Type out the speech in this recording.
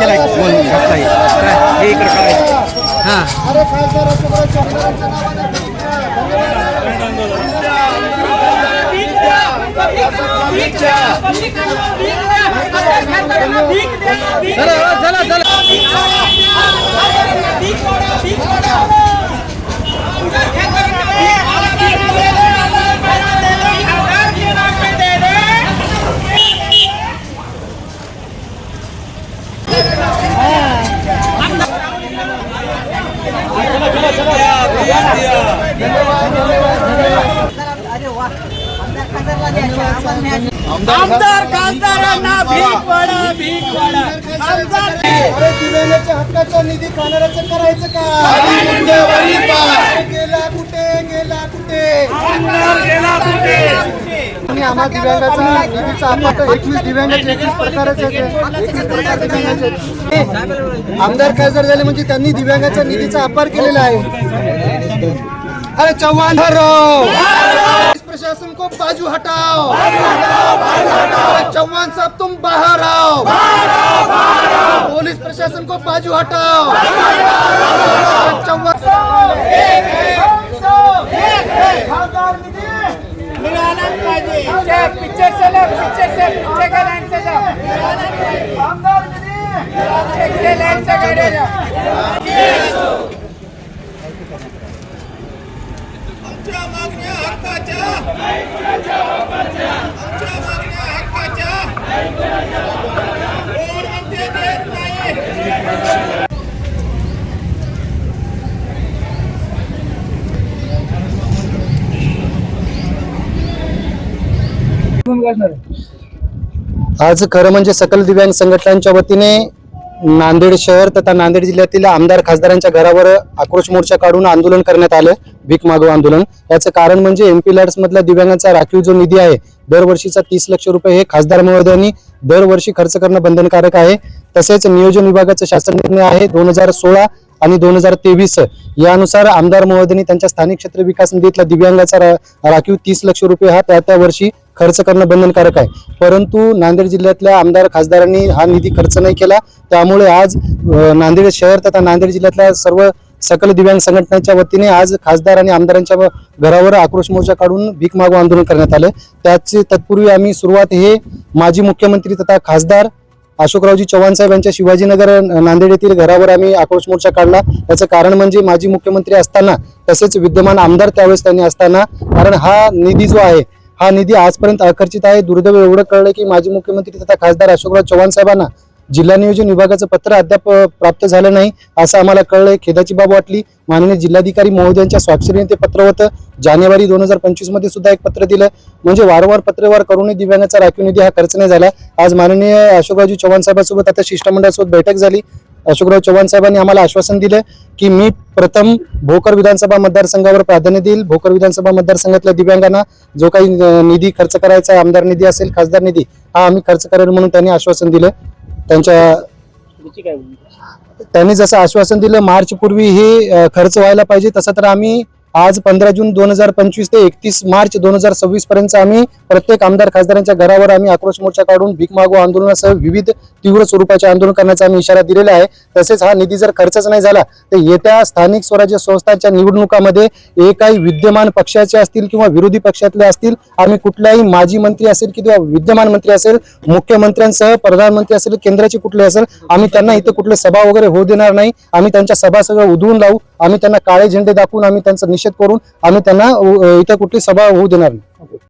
केलाय म्हणून घातलाय. हे इकडे काय हां. चला. चला चला. आमदार खासदारांना भीक वाढा भीक वाढा. आमदार अरे दिव्यांगाच्या हक्काचा निधी खाणाऱ्याचं करायचं का? आम्हा दिव्यांगाचा निधीचा आपण एकवीस दिव्यांगाचे एकवीस प्रकारच एकवीस प्रकार दिव्यांगाचे आमदार खासदार झाले म्हणजे त्यांनी दिव्यांगाच्या निधीचा अपार केलेला आहे अरे चव्हाण हरो प्रशासन को बाजू हटाओ चव्हाण चौहान साहब तुम बाहर आओ पुलिस प्रशासन को बाजू हटाओ चौहान मिळालाच पाहिजे पिक्चर चला पिक्चर से पिक्चर का लाइन से पिक्चर लाइन से आमच्या मागण्या हक्काच्या आमच्या मागण्या हक्काच्या कोण म्हणते देत नाही आज खरं म्हणजे सकल दिव्यांग संघटनांच्या वतीने नांदेड शहर तथा नांदेड जिल्ह्यातील आमदार खासदारांच्या घरावर आक्रोश मोर्चा काढून आंदोलन करण्यात आलं. भीक मागो आंदोलन. याचं कारण म्हणजे एमपी लॅड्स मधला दिव्यांगांचा राखीव जो निधी आहे दरवर्षीचा तीस लक्ष रुपये हे खासदार महोदयांनी दरवर्षी खर्च करणं बंधनकारक आहे. तसेच नियोजन विभागाचा शासन निर्णय आहे दोन हजार सोळा आणि दोन हजार तेवीस. यानुसार आमदार महोदयांनी त्यांच्या स्थानिक क्षेत्र विकास निधीतला दिव्यांगाचा राखीव तीस लक्ष रुपये हा त्या त्या वर्षी खर्च करणं बंधनकारक आहे. परंतु नांदेड जिल्ह्यातल्या आमदार खासदारांनी हा निधी खर्च नाही केला. त्यामुळे आज नांदेड शहर तथा नांदेड जिल्ह्यातल्या सर्व सकल दिव्यांग संघटनेच्या वतीने आज खासदार आणि आमदारांच्या व- घरावर आक्रोश मोर्चा काढून भीक मागो आंदोलन करण्यात आलं. त्याचे तत्पूर्वी आम्ही सुरुवात हे माजी मुख्यमंत्री तथा खासदार अशोकरावजी चव्हाण साहेब यांच्या शिवाजीनगर नांदेड येथील घरावर आम्ही आक्रोश मोर्चा काढला. याचं कारण म्हणजे माजी मुख्यमंत्री असताना तसेच विद्यमान आमदार त्यावेळेस त्यांनी असताना कारण हा निधी जो आहे हा निधी आजपर्यंत आकर्षित आहे. दुर्दैव एवढं कळलं की माजी मुख्यमंत्री तथा खासदार अशोकराव चव्हाण साहेबांना जिल्हा नियोजन विभागाचं पत्र अद्याप प्राप्त झालं नाही असं आम्हाला कळलंय. खेदाची बाब वाटली. माननीय जिल्हाधिकारी महोदयांच्या स्वाक्षरीने ते पत्र होतं. जानेवारी दोन हजार पंचवीसमध्ये सुद्धा एक पत्र दिलं. म्हणजे वारंवार पत्रव्यवहार करूनही दिव्यांगाचा राखीव निधी हा खर्च नाही झाला. आज माननीय अशोकरावजी चव्हाण साहेबांसोबत आता शिष्टमंडळासोबत बैठक झाली. अशोकराव चव्हाण साहेबांनी आम्हाला आश्वासन दिलं की मी प्रथम भोकर विधानसभा मतदारसंघावर प्राधान्य देईल. भोकर विधानसभा मतदारसंघातल्या दिव्यांगांना जो काही निधी खर्च करायचा आमदार निधी असेल खासदार निधी हा आम्ही खर्च करेल म्हणून त्यांनी आश्वासन दिलं. त्यांच्या त्यांनी जसं आश्वासन दिलं मार्च पूर्वी हे खर्च व्हायला पाहिजे तसं तर आम्ही आज पंधरा जून दोन हजार पंचवीस ते एकतीस मार्च दोन हजार सव्वीस पर्यंत आम्ही प्रत्येक आमदार खासदारांच्या घरावर आम्ही आक्रोश मोर्चा काढून भीक मागो आंदोलनासह विविध तीव्र स्वरूपाचे आंदोलन करण्याचा आम्ही इशारा दिलेला आहे. तसेच हा निधी जर खर्चच नाही झाला तर येत्या स्थानिक स्वराज्य संस्थांच्या निवडणुकामध्ये एकाही विद्यमान पक्षाचे असतील किंवा विरोधी पक्षातले असतील आम्ही कुठल्याही माजी मंत्री असेल किंवा विद्यमान मंत्री असेल मुख्यमंत्र्यांसह प्रधानमंत्री असेल केंद्राचे कुठले असेल आम्ही त्यांना इथे कुठले सभा वगैरे होऊ देणार नाही. आम्ही त्यांच्या सभा सगळं उधळून लावू. आम्ही त्यांना काळे झेंडे दाखवून आम्ही त्यांचा निषेध करून आम्ही त्यांना इथं कुठली सभा होऊ देणार नाही.